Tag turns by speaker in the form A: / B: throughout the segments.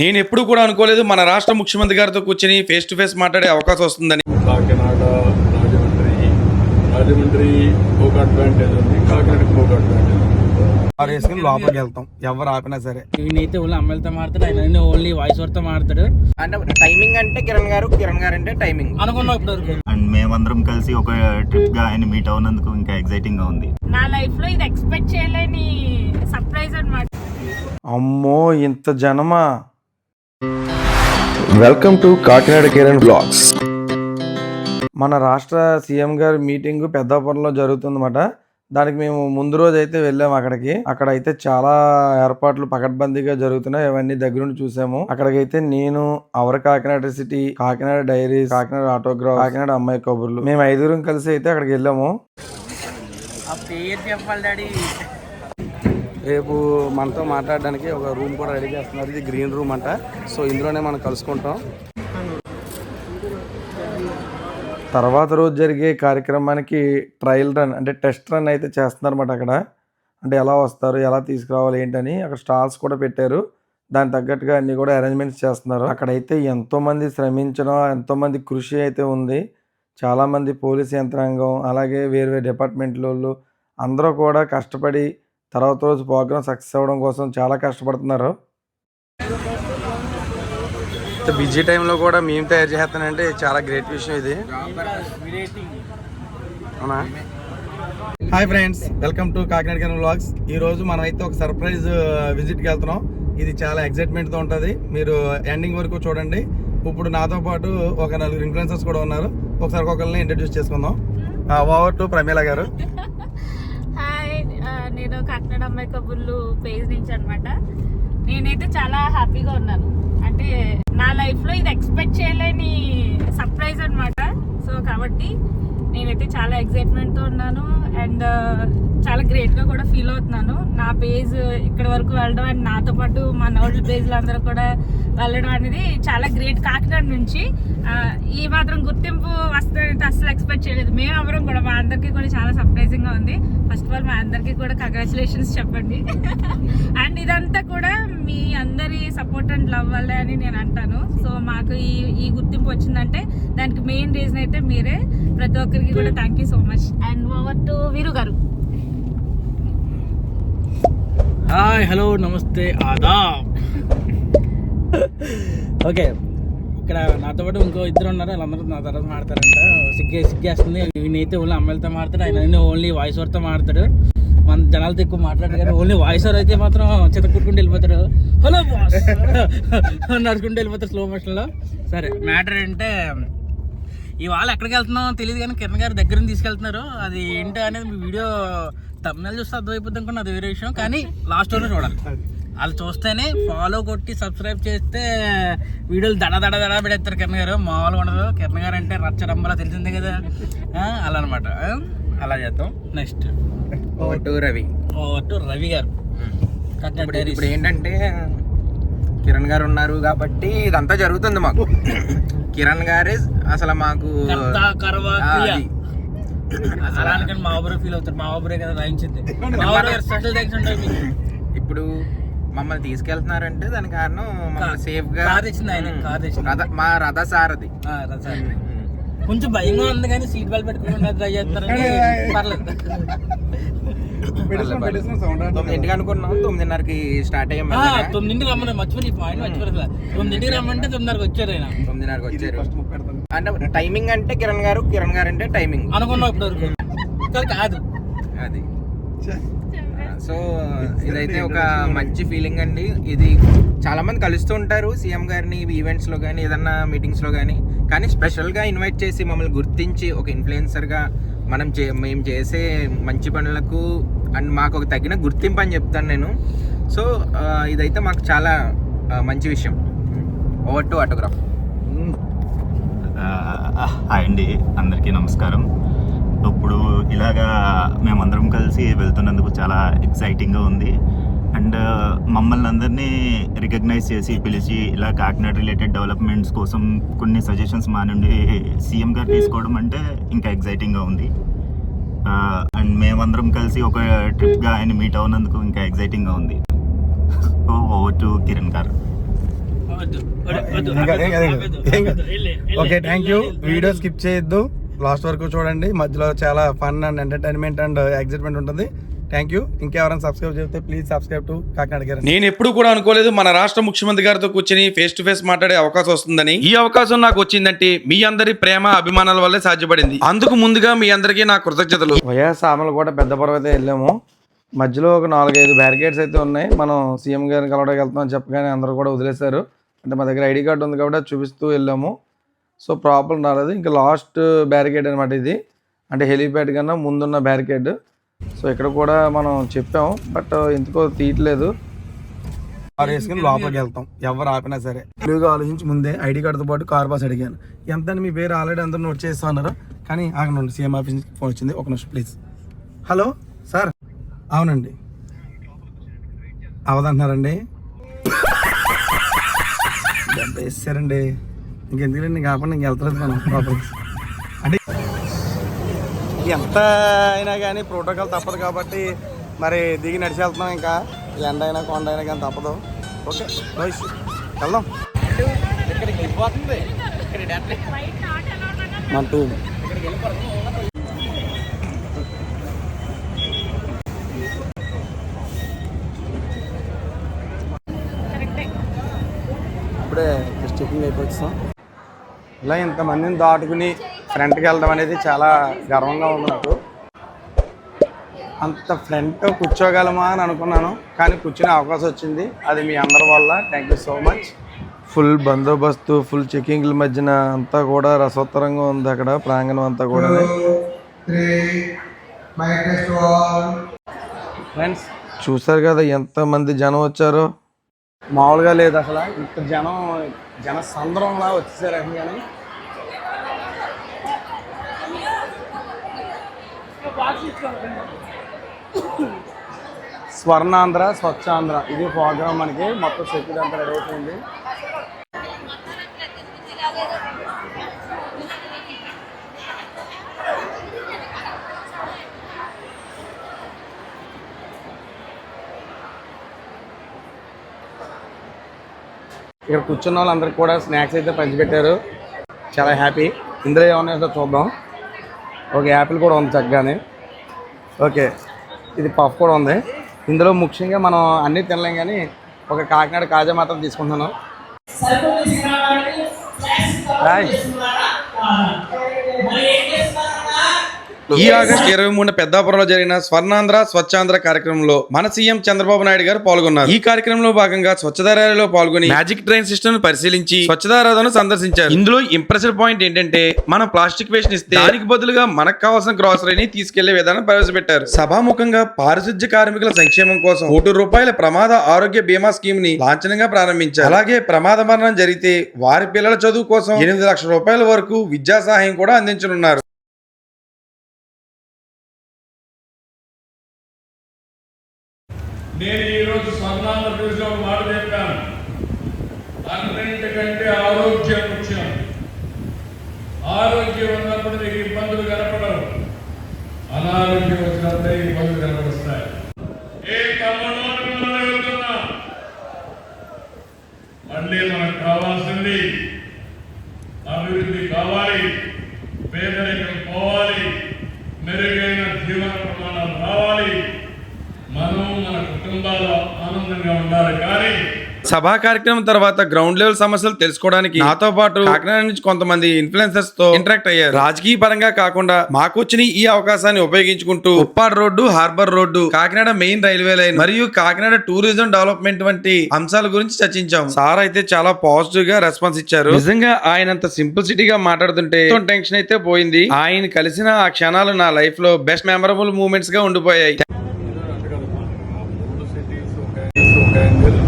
A: నేను ఎప్పుడు కూడా అనుకోలేదు మన రాష్ట్ర ముఖ్యమంత్రి గారితో కూర్చొని ఫేస్ టు ఫేస్ మాట్లాడే అవకాశం వస్తుందని.
B: కాకినాడ రాజమండ్రి రాజమండ్రి ఒక అడ్వాంటేజ్ ఉంది. కాకినాడకి ఒక అడ్వాంటేజ్
A: వేసుకుని లోపలికి వెళ్తాం. ఎవరు ఆపినా సరే.
C: ఈయనైతే ఓన్లీ అమ్మాయిలతో మాడతాడు ఆయన ఓన్లీ వాయిస్తో మాడతాడు
D: అంటే టైమింగ్ అంటే కిరణ్ గారు కిరణ్ గారు అంటే టైమింగ్
C: అనుకున్నావు ఇప్పుడు
E: అండ్ మేమందరం కలిసి ఒక ట్రిప్గా ఆయన మీట్ అవునందుకు ఇంకా ఎక్సైటింగ్గా ఉంది.
F: నా లైఫ్లో ఇది ఎక్స్పెక్ట్ చేయలేని సర్ప్రైజ్ అన్నమాట.
A: అమ్మో ఇంత జనమా?
G: Welcome to Kakinada Kiran blogs
A: మన రాష్ట్ర సీఎం గారి మీటింగ్ పెద్దాపురంలో జరుగుతుందన్నమాట. దానికి మేము ముందు రోజు అయితే వెళ్ళాము అక్కడికి. అక్కడ అయితే చాలా ఏర్పాట్లు పకడ్బందీగా జరుగుతున్నాయి. అవన్నీ దగ్గరుండి చూసాము. అక్కడికైతే నేను our Kakinada city Kakinada diaries Kakinada autograph Kakinada అమ్మాయి కబుర్లు. మేము ఐదుగురం కలిసి అయితే అక్కడికి వెళ్ళాము
C: ఆ పేరు చెప్పాలి డాడీ
H: రేపు మనతో మాట్లాడడానికి ఒక రూమ్ కూడా రెడీ చేస్తున్నారు. ఇది గ్రీన్ రూమ్ అంట. సో ఇందులోనే మనం కలుసుకుంటాం.
A: తర్వాత రోజు జరిగే కార్యక్రమానికి ట్రయల్ రన్ అంటే టెస్ట్ రన్ అయితే చేస్తున్నారన్నమాట అక్కడ. అంటే ఎలా వస్తారు ఎలా తీసుకురావాలి ఏంటని అక్కడ స్టాల్స్ కూడా పెట్టారు. దానికి తగ్గట్టుగా అన్ని కూడా అరేంజ్మెంట్స్ చేస్తున్నారు. అక్కడైతే ఎంతోమంది శ్రమించడం ఎంతోమంది కృషి అయితే ఉంది. చాలామంది పోలీస్ యంత్రాంగం అలాగే వేరు వేరు డిపార్ట్మెంట్ల వాళ్ళు అందరూ కూడా కష్టపడి తర్వాత రోజు ప్రోగ్రామ్ సక్సెస్ అవ్వడం కోసం చాలా కష్టపడుతున్నారు. బిజీ టైంలో కూడా మేము తయారు చేస్తానంటే చాలా గ్రేట్ విషయం ఇది. అవునా? Hi friends welcome to Kakinada can vlogs. ఈ రోజు మనం అయితే ఒక సర్ప్రైజ్ విజిట్కి వెళ్తున్నాం. ఇది చాలా excitement తో ఉంటుంది. మీరు ఎండింగ్ వరకు చూడండి. ఇప్పుడు నాతో పాటు ఒక నలుగురు ఇన్ఫ్లుయెన్సర్స్ కూడా ఉన్నారు. ఒకసారి ఒకరిని ఇంట్రడ్యూస్ చేసుకుందాం. ఓవర్ టు ప్రమీల గారు.
F: నేను కాకినాడ అమ్మాయి కబుర్లు పేజ్ నుంచి అనమాట నేనైతే చాలా హ్యాపీగా ఉన్నాను. అంటే నా లైఫ్లో ఇది ఎక్స్పెక్ట్ చేయలేని సర్ప్రైజ్ అనమాట సో కాబట్టి నేనైతే చాలా ఎక్సైట్మెంట్తో ఉన్నాను. అండ్ చాలా గ్రేట్గా కూడా ఫీల్ అవుతున్నాను. నా పేజ్ ఇక్కడ వరకు వెళ్ళడం అండ్ నాతో పాటు మా నోళ్ళ పేజ్లు అందరూ కూడా వెళ్ళడం అనేది చాలా గ్రేట్. కాకినాడ నుంచి ఈ మాత్రం గుర్తింపు వస్తుందంటే అసలు ఎక్స్పెక్ట్ చేయలేదు. మేము ఎవరం కూడా మా అందరికీ కూడా చాలా సర్ప్రైజింగ్గా ఉంది. ఫస్ట్ ఆఫ్ ఆల్ మా అందరికీ కూడా కంగ్రాచులేషన్స్ చెప్పండి. అండ్ ఇదంతా కూడా మీ అందరి సపోర్ట్ అండ్ లవ్ వల్లే అని నేను అంటాను. సో మాకు ఈ ఈ గుర్తింపు వచ్చిందంటే దానికి మెయిన్ రీజన్ అయితే మీరే. ప్రతి ఒక్కరికి కూడా thank you so much and over to Veeru garu.
C: Hi hello నమస్తే ఆదాబ్ ఓకే ఇక్కడ నాతో పాటు ఇంకో ఇద్దరు ఉన్నారు. వాళ్ళందరూ నా తర్వాత మాడతారంట. సిగ్గే సిగ్గేస్తుంది. నేనైతే ఓన్లీ అమ్మాయిలతో మాడతాడు. ఆయన ఓన్లీ వాయిస్ ఓవర్తో మాడతాడు. మన జనాలతో ఎక్కువ మాట్లాడారు కానీ ఓన్లీ వాయిస్ ఓవర్ అయితే మాత్రం చిత్త కుట్టుకుంటూ వెళ్ళిపోతాడు. హలో బాస్ నడుచుకుంటూ వెళ్ళిపోతారు స్లో మోషన్లో సరే మ్యాటర్ అంటే ఇవాళ ఎక్కడికి వెళ్తున్నాం తెలియదు కానీ కిరణ్ గారి దగ్గర తీసుకెళ్తున్నారు. అది ఏంటో అనేది మీ వీడియో తమిళ చూస్తే అర్థమైపోద్ది అనుకున్నా అది వేరే విషయం. కానీ లాస్ట్ వరకు చూడాలి. వాళ్ళు చూస్తేనే ఫాలో కొట్టి సబ్స్క్రైబ్ చేస్తే వీడియోలు దడ దడ దడ పెడతారు కిరణ్ గారు. మామూలుగా ఉండదు. కిరణ్ గారు అంటే రచ్చరంబలా తెలిసిందే కదా. అలా అనమాట అలా చేద్దాం. Next
D: to Ravi.
C: Over to Ravi garu.
D: ఇప్పుడు ఏంటంటే కిరణ్ గారు ఉన్నారు కాబట్టి ఇదంతా జరుగుతుంది మాకు. కిరణ్ గారే అసలు మాకు
C: కర్త, కర్వ,
D: ఆ,
C: క్రియ.
D: అది.
C: అలా. అనుకుని మా ఊబరే ఫీల్ అవుతారు. మా ఊబరే కదా రాయించింది. మా ఊరు స్పెషల్ థ్యాంక్స్ ఉంటాయి మీకు.
D: ఇప్పుడు మమ్మల్ని తీసుకెళ్తున్నారంటే దాని కారణం మమ్మల్ని సేఫ్గా
C: కార్ తెచ్చింది ఆయన, కార్ తెచ్చింది.
D: రథ మా రథ సారథి
C: ఆ, రథ. కొంచెం భయంగా ఉంది కానీ సీట్ బెల్ట్ పెట్టుకుని ట్రై చేస్తారని పర్లేదు.
D: తొమ్మిదింటికి అనుకున్నాం తొమ్మిదిన్నరకి స్టార్ట్ అయ్యాం
C: ఆ,
D: మెల్లగా.
C: తొమ్మిదింటికి రమ్మని మర్చిపోయి పాయింట్ మర్చిపోలేదు తొమ్మిదింటికి రమ్మంటే తొమ్మిదిన్నరకు వచ్చారు ఆయన.
D: తొమ్మిదిన్నరకి వచ్చారు. అంటే టైమింగ్ అంటే కిరణ్ గారు కిరణ్ గారు అంటే టైమింగ్
C: అనుకున్నావు ఇప్పుడు వరకు. కాదు.
D: అది. సో ఇదైతే ఒక మంచి ఫీలింగ్ అండి. ఇది చాలా మంది కలుస్తూ ఉంటారు సీఎం గారిని ఈవెంట్స్లో కానీ ఏదన్నా మీటింగ్స్లో కానీ కానీ స్పెషల్గా ఇన్వైట్ చేసి మమ్మల్ని గుర్తించి ఒక ఇన్ఫ్లుయెన్సర్గా మనం చే మేము చేసే మంచి పనులకు అండ్ మాకు ఒక తగిన గుర్తింపు అని చెప్తాను నేను. సో ఇదైతే మాకు చాలా మంచి విషయం. ఓవర్ టు ఆటోగ్రాఫ్
E: హాయ్ అండి. అందరికీ నమస్కారం. ఇప్పుడు ఇలాగా మేమందరం కలిసి వెళ్తున్నందుకు చాలా ఎక్సైటింగ్గా ఉంది. అండ్ మమ్మల్ని అందరినీ రికగ్నైజ్ చేసి పిలిచి ఇలా కాకినాడ రిలేటెడ్ డెవలప్మెంట్స్ కోసం కొన్ని సజెషన్స్ మా నుండి సీఎం గారు తీసుకోవడం అంటే ఇంకా ఎక్సైటింగ్గా ఉంది. అండ్ మేమందరం కలిసి ఒక ట్రిప్గా ఆయన మీట్ అవునందుకు ఇంకా ఎక్సైటింగ్గా ఉంది. ఓ to Kiran garu.
H: Okay thank you video. Skip చేయొద్దు. లాస్ట్ వరకు చూడండి. మధ్యలో చాలా fun and entertainment and excitement ఉంటుంది. థ్యాంక్ యూ ఇంకెవరైనా సబ్స్క్రైబ్ చేస్తే please subscribe to Kakinada garu
A: నేను ఎప్పుడు కూడా అనుకోలేదు మన రాష్ట్ర ముఖ్యమంత్రి గారితో కూర్చొని ఫేస్ టు ఫేస్ మాట్లాడే అవకాశం వస్తుందని. ఈ అవకాశం నాకు వచ్చిందంటే మీ అందరి ప్రేమ అభిమానాల వల్లే సాధ్యపడింది. అందుకు ముందుగా మీ అందరికీ నా కృతజ్ఞతలు. వైఎస్ ఆమెలు కూడా పెద్ద పర్వతే వెళ్ళాము. మధ్యలో ఒక నాలుగైదు బ్యారికేడ్స్ అయితే ఉన్నాయి. మనం సీఎం గారిని కలవడానికి వెళ్తాం అని చెప్పగానే అందరూ కూడా వదిలేశారు. అంటే మా దగ్గర ఐడి కార్డు ఉంది కాబట్టి చూపిస్తూ వెళ్ళాము. సో ప్రాబ్లం రాలేదు. ఇంకా లాస్ట్ బ్యారికేడ్ అనమాట ఇది. అంటే హెలిప్యాడ్ కన్నా ముందున్న బ్యారికేడ్. సో ఇక్కడ కూడా మనం చెప్పాము బట్ ఎందుకో తీయట్లేదు.
H: కార్ వేసుకుని లోపలికి వెళ్తాం. ఎవరు ఆపినా సరే. తెలుగుగా ఆలోచించి ముందే ఐడి కార్డుతో పాటు కార్ పాస్ అడిగాను. ఎంత అని మీ పేరు? ఆల్రెడీ అందరూ నోట్ చేస్తా ఉన్నారు. కానీ ఆగనండి సీఎం ఆఫీస్ నుంచి ఫోన్ వచ్చింది. ఒక నిమిషం ప్లీజ్. Hello sir. అవునండి. అవదంటున్నారండి. డెబ్బై ఇస్తారండి ఇంకెందుకండి కాకుండా ఇంక వెళ్తలేదు మనం లోపలికి. అంటే ఎంత అయినా కానీ ప్రోటోకాల్ తప్పదు కాబట్టి మరి దిగి నడిచి వెళ్తున్నాం ఇంకా. ఎండ అయినా కొండ అయినా కానీ తప్పదు. ఓకే ఇష్యూ వెళ్దాం. మన టూ ఇప్పుడే జస్ట్ చెకింగ్ అయిపోతాం. ఇలా ఇంతమందిని దాటుకుని ఫ్రంట్కి వెళ్ళడం అనేది చాలా గర్వంగా ఉంది నాకు. అంత ఫ్రంట్ కూర్చోగలమా అని అనుకున్నాను కానీ కూర్చునే అవకాశం వచ్చింది. అది మీ అందరి వల్ల. Thank you so much
A: full బందోబస్తు ఫుల్ చెకింగ్ల మధ్యన అంతా కూడా రసోత్తరంగా ఉంది అక్కడ ప్రాంగణం అంతా కూడా
H: ఫ్రెండ్స్
A: చూసారు కదా ఎంత మంది జనం వచ్చారో?
H: మామూలుగా లేదు అసలు. ఇంత జనం జన సంద్రంలా వచ్చేసారు కానీ స్వర్ణాంధ్ర స్వచ్ఛాంధ్ర ఇది ప్రోగ్రామ్ మనకి మొత్తం సెక్యూరిటీ అంతా రెడీ అవుతుంది ఇక్కడ కూర్చున్న వాళ్ళందరికీ కూడా స్నాక్స్ అయితే పంచిపెట్టారు. చాలా హ్యాపీ. ఇందులో ఏమన్నా చూద్దాం. ఒక యాపిల్ కూడా ఉంది చక్కగానే. ఓకే ఇది పఫ్ కూడా ఉంది. ఇందులో ముఖ్యంగా మనం అన్నీ తినలేం కానీ ఒక కాకినాడ కాజా మాత్రం తీసుకుంటున్నాను. హాయ్
A: ఈ ఆగస్ట్ ఇరవై మూడున పెద్దాపురంలో జరిగిన స్వర్ణాంధ్ర స్వచ్ఛాంధ్ర కార్యక్రమంలో మన సీఎం చంద్రబాబు నాయుడు గారు పాల్గొన్నారు. ఈ కార్యక్రమంలో భాగంగా స్వచ్ఛతా ర్యాలీలో పాల్గొని మ్యాజిక్ ట్రైన్ సిస్టమ్ పరిశీలించి స్వచ్ఛతా రథను సందర్శించారు. ఇందులో ఇంప్రెసివ్ పాయింట్ ఏంటంటే మనం ప్లాస్టిక్ వేస్ట్ ఇస్తే దానికి బదులుగా మనకు కావాల్సిన గ్రాసరీని తీసుకెళ్ళే విధానం ప్రవేశపెట్టారు. సభాముఖంగా పారిశుద్ధ్య కార్మికుల సంక్షేమం కోసం కోటి రూపాయల ప్రమాద ఆరోగ్య బీమా స్కీమ్ని లాంఛనంగా ప్రారంభించారు. అలాగే ప్రమాద మరణం జరిగితే వారి పిల్లల చదువు కోసం ఎనిమిది లక్షల రూపాయల వరకు విద్యా సహాయం కూడా అందించనున్నారు
B: నేను ఈరోజు స్వర్ణాంధ్ర గురించి ఒక మాట చెప్పాను అన్నింటికంటే ఆరోగ్యం ముఖ్యం. ఆరోగ్యం ఉన్నప్పుడు నీకు ఇబ్బందులు కనపడవు. అనారోగ్యం వచ్చినప్పుడే ఇబ్బందులు కనపడుస్తాయి. ఏ తమ్ముడు మళ్ళీ మనకు కావాల్సింది అభివృద్ధి కావాలి పేదరికం పోవాలి మెరుగైన జీవన ప్రమాణాలు రావాలి. మనం మన కుటుంబాలు ఆనందంగా ఉండాలి కానీ
A: సభా కార్యక్రమం తర్వాత గ్రౌండ్ లెవెల్ సమస్యలు తెలుసుకోవడానికి నాతో పాటు కాకినాడ నుంచి కొంతమంది ఇన్ఫ్లుయెన్సర్స్తో ఇంటరాక్ట్ అయ్యారు. రాజకీయ పరంగా కాకుండా మాకు వచ్చిన ఈ అవకాశాన్ని ఉపయోగించుకుంటూ Uppada road harbour road Kakinada main railway line మరియు కాకినాడ టూరిజం డెవలప్మెంట్ వంటి అంశాల గురించి చర్చించాం సార్ అయితే చాలా పాజిటివ్గా రెస్పాన్స్ ఇచ్చారు. నిజంగా ఆయన అంత సింప్లిసిటీగా మాట్లాడుతుంటే టెన్షన్ అయితే పోయింది. ఆయన కలిసిన ఆ క్షణాలు నా లైఫ్లో బెస్ట్ మెమరబుల్ మూమెంట్స్గా ఉండిపోయాయి
B: మూడు సిటీస్ ఒక ఒక యాంగిల్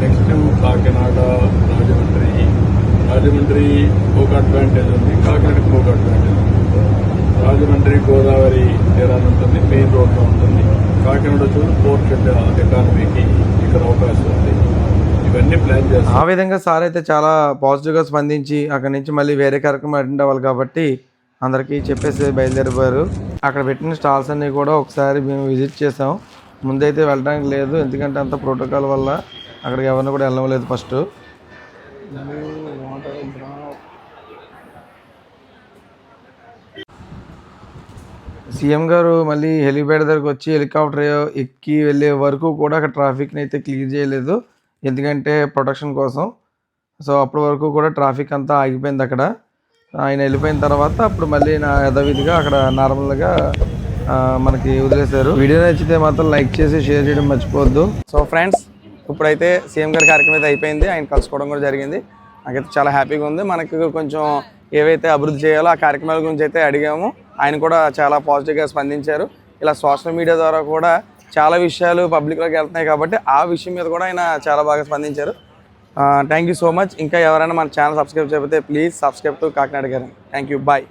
B: నెక్స్ట్ కాకినాడ రాజమండ్రి రాజమండ్రి ఒక అడ్వాంటేజ్ ఉంది కాకినాడకి ఒక అడ్వాంటేజ్ ఉంది. రాజమండ్రి గోదావరి తీరాన్ని ఉంటుంది మెయిన్ రోడ్లో ఉంటుంది. కాకినాడ వచ్చి పోర్ట్ ఎకానమీకి ఇక్కడ అవకాశం ఉంది. ఇవన్నీ ప్లాన్ చేస్తాం.
A: ఆ విధంగా సార్ అయితే చాలా పాజిటివ్గా స్పందించి అక్కడి నుంచి మళ్ళీ వేరే కార్యక్రమం అటెండ్ అవ్వాలి కాబట్టి అందరికీ చెప్పేసి బయలుదేరిపోయారు. అక్కడ పెట్టిన స్టాల్స్ అన్నీ కూడా ఒకసారి మేము విజిట్ చేసాం. ముందైతే వెళ్ళడానికి లేదు ఎందుకంటే అంత ప్రోటోకాల్ వల్ల అక్కడికి ఎవరిని కూడా వెళ్ళలేదు ఫస్ట్. సీఎం గారు మళ్ళీ హెలిప్యాడ్ దగ్గరకు వచ్చి హెలికాప్టర్ ఎక్కి వెళ్ళే వరకు కూడా అక్కడ ట్రాఫిక్ని అయితే క్లియర్ చేయలేదు. ఎందుకంటే ప్రొటెక్షన్ కోసం. సో అప్పటి వరకు కూడా ట్రాఫిక్ అంతా ఆగిపోయింది అక్కడ. ఆయన వెళ్ళిపోయిన తర్వాత అప్పుడు మళ్ళీ నా యథావిధిగా అక్కడ నార్మల్గా మనకి వదిలేశారు. వీడియో నచ్చితే మాత్రం లైక్ చేసి షేర్ చేయడం మర్చిపోవద్దు.
H: సో ఫ్రెండ్స్ ఇప్పుడైతే సీఎం గారి కార్యక్రమం అయితే అయిపోయింది. ఆయన కలుసుకోవడం కూడా జరిగింది. నాకైతే చాలా హ్యాపీగా ఉంది. మనకు కొంచెం ఏవైతే అభివృద్ధి చేయాలో ఆ కార్యక్రమాల గురించి అయితే అడిగాము. ఆయన కూడా చాలా పాజిటివ్గా స్పందించారు. ఇలా సోషల్ మీడియా ద్వారా కూడా చాలా విషయాలు పబ్లిక్లోకి వెళ్తున్నాయి కాబట్టి ఆ విషయం మీద కూడా ఆయన చాలా బాగా స్పందించారు. థ్యాంక్ యూ సో మచ్ ఇంకా ఎవరైనా మన ఛానల్ సబ్స్క్రైబ్ చేయకపోతే please subscribe to Kakinada garu thank you bye